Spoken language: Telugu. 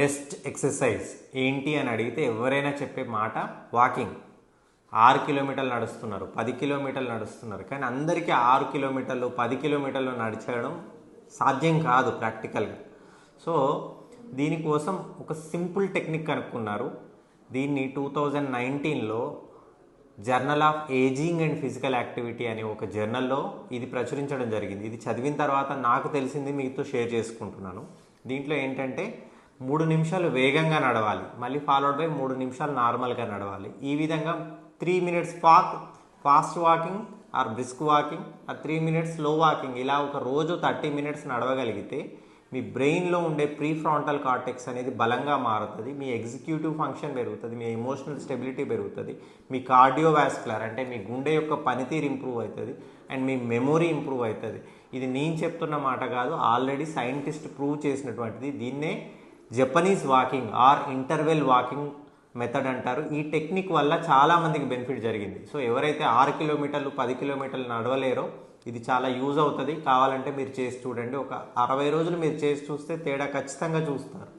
బెస్ట్ ఎక్సర్సైజ్ ఏంటి అని అడిగితే ఎవరైనా చెప్పే మాట వాకింగ్. ఆరు కిలోమీటర్లు నడుస్తున్నారు పది కిలోమీటర్లు నడుస్తున్నారు. కానీ అందరికీ ఆరు కిలోమీటర్లు పది కిలోమీటర్లు నడిచడం సాధ్యం కాదు ప్రాక్టికల్గా. సో దీనికోసం ఒక సింపుల్ టెక్నిక్ కనుక్కున్నారు. దీన్ని టూ థౌజండ్ నైన్టీన్లో journal of ageing and physical activity అనే ఒక జర్నల్లో ఇది ప్రచురించడం జరిగింది. ఇది చదివిన తర్వాత నాకు తెలిసింది మీతో షేర్ చేసుకుంటున్నాను. దీంట్లో ఏంటంటే మూడు నిమిషాలు వేగంగా నడవాలి. మళ్ళీ ఫాలోడ్ బై మూడు నిమిషాలు నార్మల్గా నడవాలి. ఈ విధంగా three minutes ఫాక్ fast walking or brisk walking or three minutes slow walking ఇలా ఒక రోజు థర్టీ మినిట్స్ నడవగలిగితే మీ బ్రెయిన్లో ఉండే ప్రీ ఫ్రాంటల్ కార్టెక్స్ అనేది బలంగా మారుతుంది. మీ ఎగ్జిక్యూటివ్ ఫంక్షన్ పెరుగుతుంది. మీ ఎమోషనల్ స్టెబిలిటీ పెరుగుతుంది. మీ కార్డియోవాస్కులర్ అంటే మీ గుండె యొక్క పనితీరు ఇంప్రూవ్ అవుతుంది అండ్ మీ మెమొరీ ఇంప్రూవ్ అవుతుంది. ఇది నేను చెప్తున్న మాట కాదు. ఆల్రెడీ సైంటిస్ట్ ప్రూవ్ చేసినటువంటిది. దీన్నే Japanese walking or interval walking method అంటారు. ఈ టెక్నిక్ వల్ల చాలా మందికి బెనిఫిట్ జరిగింది. సో ఎవరైతే ఆరు కిలోమీటర్లు పది కిలోమీటర్లు నడవలేరో ఇది చాలా యూజ్ అవుతుంది. కావాలంటే మీరు చేసి చూడండి. ఒక అరవై రోజులు మీరు చేసి చూస్తే తేడా ఖచ్చితంగా చూస్తారు.